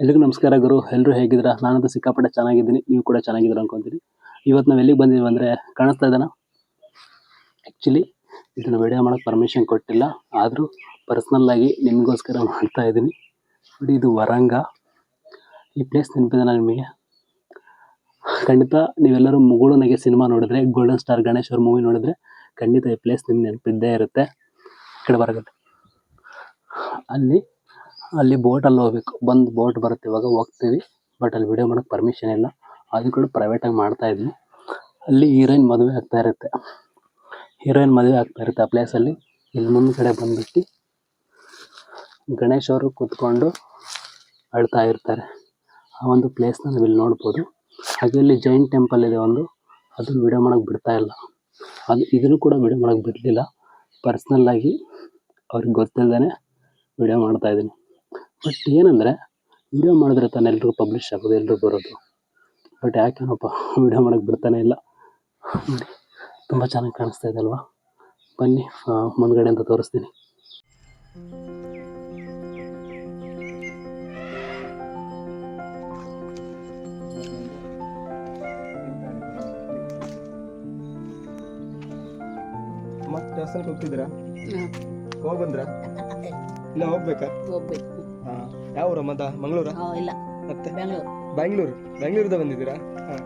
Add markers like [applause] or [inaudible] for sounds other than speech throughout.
ಎಲ್ರಿಗೂ ನಮಸ್ಕಾರ ಗುರು. ಎಲ್ಲರೂ ಹೇಗಿದ್ದೀರಾ? ನಾನಂತೂ ಸಿಕ್ಕಾಪಟ್ಟೆ ಚೆನ್ನಾಗಿದ್ದೀನಿ. ನೀವು ಕೂಡ ಚೆನ್ನಾಗಿದ್ದೀರಾ ಅನ್ಕೊಂತೀನಿ. ಇವತ್ತು ನಾವು ಎಲ್ಲಿಗೆ ಬಂದಿದ್ದೀವಿ ಅಂದರೆ ಕಾಣಿಸ್ತಾ ಇದ್ದಾನ? ಆ್ಯಕ್ಚುಲಿ ಇದನ್ನು ವಿಡಿಯೋ ಮಾಡೋಕ್ಕೆ ಪರ್ಮಿಷನ್ ಕೊಟ್ಟಿಲ್ಲ. ಆದರೂ ಪರ್ಸ್ನಲ್ಲಾಗಿ ನಿಮಗೋಸ್ಕರ ಮಾಡ್ತಾ ಇದ್ದೀನಿ. ನೋಡಿ, ಇದು ವರಂಗ. ಈ ಪ್ಲೇಸ್ ನೆನಪಿದೆ ನಿಮಗೆ? ಖಂಡಿತ ನೀವೆಲ್ಲರೂ ಮುಗುಳು ನಗೆ ಸಿನಿಮಾ ನೋಡಿದ್ರೆ ಗೋಲ್ಡನ್ ಸ್ಟಾರ್ ಗಣೇಶ್ ಮೂವಿ ನೋಡಿದ್ರೆ ಖಂಡಿತ ಈ ಪ್ಲೇಸ್ ನಿಮ್ಗೆ ನೆನಪಿದ್ದೇ ಇರುತ್ತೆ. ಕಡೆ ಬರಗತ್ತೆ. ಅಲ್ಲಿ ಅಲ್ಲಿ ಬೋಟಲ್ಲಿ ಹೋಗ್ಬೇಕು. ಬಂದು ಬೋಟ್ ಬರುತ್ತೆ, ಇವಾಗ ಹೋಗ್ತೀವಿ. ಬಟ್ ಅಲ್ಲಿ ವಿಡಿಯೋ ಮಾಡೋಕೆ ಪರ್ಮಿಷನ್ ಇಲ್ಲ. ಅದು ಕೂಡ ಪ್ರೈವೇಟಾಗಿ ಮಾಡ್ತಾ ಇದ್ವಿ. ಅಲ್ಲಿ ಹೀರೋಯಿನ್ ಮದುವೆ ಆಗ್ತಾ ಇರುತ್ತೆ. ಹೀರೋಯಿನ್ ಮದುವೆ ಆಗ್ತಾ ಇರುತ್ತೆ ಆ ಪ್ಲೇಸಲ್ಲಿ ಇಲ್ಲಿ ಮುಂದ್ಗಡೆ ಬಂದ್ಬಿಟ್ಟು ಗಣೇಶ್ ಅವರು ಕೂತ್ಕೊಂಡು ಅಳ್ತಾ ಇರ್ತಾರೆ. ಆ ಒಂದು ಪ್ಲೇಸ್ನ ನಾವು ಇಲ್ಲಿ ನೋಡ್ಬೋದು. ಹಾಗೆ ಇಲ್ಲಿ ಜೈನ್ ಟೆಂಪಲ್ ಇದೆ ಒಂದು. ಅದನ್ನ ವಿಡಿಯೋ ಮಾಡೋಕೆ ಬಿಡ್ತಾ ಇಲ್ಲ. ಅದು ಇದನ್ನು ಕೂಡ ವಿಡಿಯೋ ಮಾಡೋಕೆ ಬಿಡಲಿಲ್ಲ. ಪರ್ಸನಲ್ ಆಗಿ ಅವ್ರಿಗೆ ಗೊತ್ತಿಲ್ಲದೇ ವಿಡಿಯೋ ಮಾಡ್ತಾ ಇದ್ದೀನಿ. ಬಟ್ ಏನಂದರೆ ವಿಡಿಯೋ ಮಾಡಿದ್ರೆ ತಾನೇ ಎಲ್ರಿಗೂ ಪಬ್ಲಿಷ್ ಆಗೋದು ಎಲ್ರಿಗೂ ಬರೋದು. ಬಟ್ ಯಾಕೇನಪ್ಪ ವಿಡಿಯೋ ಮಾಡೋಕ್ಕೆ ಬಿಡ್ತಾನೆ ಇಲ್ಲ. ನೋಡಿ ತುಂಬ ಚೆನ್ನಾಗಿ ಕಾಣಿಸ್ತಾ ಇದೆ ಅಲ್ವಾ? ಬನ್ನಿ ಅಂತ ತೋರಿಸ್ತೀನಿ. ಮತ್ತೆ ದೇವಸ್ಥಾನಕ್ಕೆ ಹೋಗ್ತಿದ್ದೀರಾ? ಹೋಗಿ ಬಂದ್ರ? [laughs] ಇಲ್ಲ ಹೋಗ್ಬೇಕಾ? ಹೋಗ್ಬೇಕು. ಹಾ. ಯಾವ ಊರ ಮದ ಮಂಗಳೂರ? ಆ, ಇಲ್ಲ. ಮತ್ತೆ? ಬೆಂಗಳೂರು. ಬ್ಯಾಂಗ್ಳೂರು ಬ್ಯಾಂಗ್ಳೂರಿಂದ ಬಂದಿದ್ದೀರಾ? ಹಾ.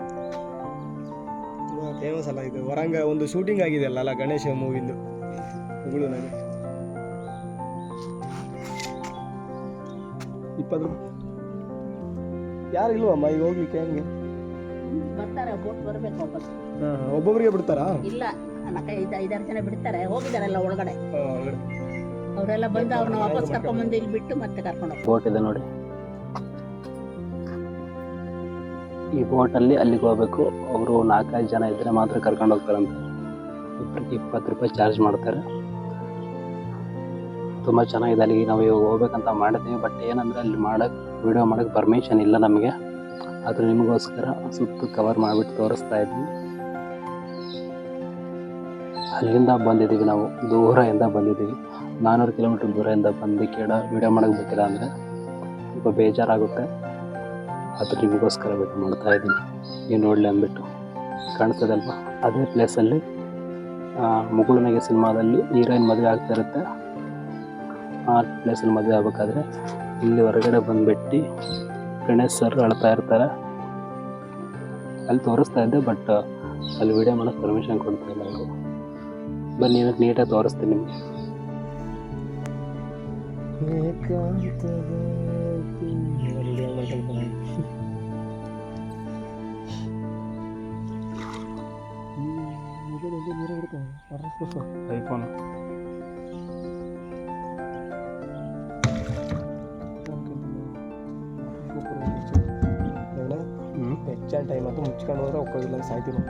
ಫೇಮಸ್ ಅಲ್ಲ ಇದು. ವರಂಗ ಒಂದು ಶೂಟಿಂಗ್ ಆಗಿದೆ ಅಲ್ಲ ಅಲ್ಲ ಗಣೇಶ ಮೂವಿಂದು ಹುಗುಳುನಲ್ಲಿ ಇಪ್ಪತ್ತು ರೂಪಾಯಿ ಯಾರು ಇಲ್ವಮ್ಮ ಈಗ ಹೋಗ್ಲಿಕ್ಕೆ ಹೆಂಗೆ? ಬರ್ತಾರೆ ಬೋಟ್ ಬರ್ಬೇಕು ವಾಪಸ್ ಹಾ ಒಬ್ಬೊಬ್ಬರಿಗೆ ಬಿಡ್ತಾರಾ? ಇಲ್ಲ ನಾಲ್ಕು ಐದು ಐದಾರು ಜನ ಬಿಡ್ತಾರೆ. ಹೋಗಿದಾರಲ್ಲ ಒಳಗಡೆ. ಹಾ, ಒಳಗಡೆ. ಅವರೆಲ್ಲ ಬಂದು ಅವ್ರನ್ನ ವಾಪಸ್ ಕರ್ಕೊಂಡ್ಬಂದು ಇಲ್ಲಿ ಬಿಟ್ಟು ಮತ್ತೆ ಕರ್ಕೊಂಡು ಬೋಟ್ ಇದೆ ನೋಡಿ. ಈ ಬೋಟಲ್ಲಿ ಅಲ್ಲಿಗೆ ಹೋಗ್ಬೇಕು. ಅವರು ನಾಲ್ಕೈದು ಜನ ಇದ್ದರೆ ಮಾತ್ರ ಕರ್ಕೊಂಡು ಹೋಗ್ತಾರಂತೆ. ಇಬ್ಬರಿಗೆ ಇಪ್ಪತ್ತು ರೂಪಾಯಿ ಚಾರ್ಜ್ ಮಾಡ್ತಾರೆ. ತುಂಬ ಚೆನ್ನಾಗಿದೆ. ಅಲ್ಲಿಗೆ ನಾವು ಇವಾಗ ಹೋಗ್ಬೇಕಂತ ಮಾಡಿದ್ದೀವಿ. ಬಟ್ ಏನಂದರೆ ಅಲ್ಲಿ ಮಾಡೋಕ್ಕೆ ವಿಡಿಯೋ ಮಾಡೋಕ್ಕೆ ಪರ್ಮಿಷನ್ ಇಲ್ಲ ನಮಗೆ. ಆದರೆ ನಿಮಗೋಸ್ಕರ ಸುತ್ತು ಕವರ್ ಮಾಡಿಬಿಟ್ಟು ತೋರಿಸ್ತಾ ಇದ್ವಿ. ಅಲ್ಲಿಂದ ಬಂದಿದ್ದೀವಿ ನಾವು. ದೂರದಿಂದ ಬಂದಿದ್ದೀವಿ. ನಾನ್ನೂರು ಕಿಲೋಮೀಟ್ರ್ ದೂರದಿಂದ ಬಂದು ಕೇಳ ವಿಡಿಯೋ ಮಾಡೋಕ್ಕೆ ಬೇಕಿಲ್ಲ ಅಂದರೆ ಸ್ವಲ್ಪ ಬೇಜಾರಾಗುತ್ತೆ. ಅದು ನಿಮಗೋಸ್ಕರ ವಿಡಿಯೋ ಮಾಡ್ತಾ ಇದ್ದೀನಿ. ನೀವು ನೋಡಲಿ ಅಂದ್ಬಿಟ್ಟು ಕಾಣ್ತದಲ್ವ? ಅದೇ ಪ್ಲೇಸಲ್ಲಿ ಮುಗುಳುನಗೆ ಸಿನಿಮಾದಲ್ಲಿ ಹೀರೋಯಿನ್ ಮದುವೆ ಆಗ್ತಾ ಇರುತ್ತೆ. ಆ ಪ್ಲೇಸಲ್ಲಿ ಮದುವೆ ಆಗಬೇಕಾದ್ರೆ ಇಲ್ಲಿ ಹೊರಗಡೆ ಬಂದುಬಿಟ್ಟು ಗಣೇಶ್ ಸರ್ ಅಳ್ತಾ ಇರ್ತಾರೆ. ಅಲ್ಲಿ ತೋರಿಸ್ತಾ ಇದ್ದೆ ಬಟ್ ಅಲ್ಲಿ ವಿಡಿಯೋ ಮಾಡೋಕ್ಕೆ ಪರ್ಮಿಷನ್ ಕೊಡ್ತಾ ಇಲ್ಲ ಅವರು ಬನ್ನಿ ಇವತ್ತು ನೀಟಾಗಿ ತೋರಿಸ್ತೀನಿ ನಿಮಗೆ. ಐಫೋನ್. ಹೆಚ್ಚಾನ್ ಟೈಮ್ ಅಂತೂ ಮುಚ್ಕೊಂಡು ಹೋದ್ರೆ ಹೋಗೋದಿಲ್ಲ ಸಾಯ್ತೀವಿ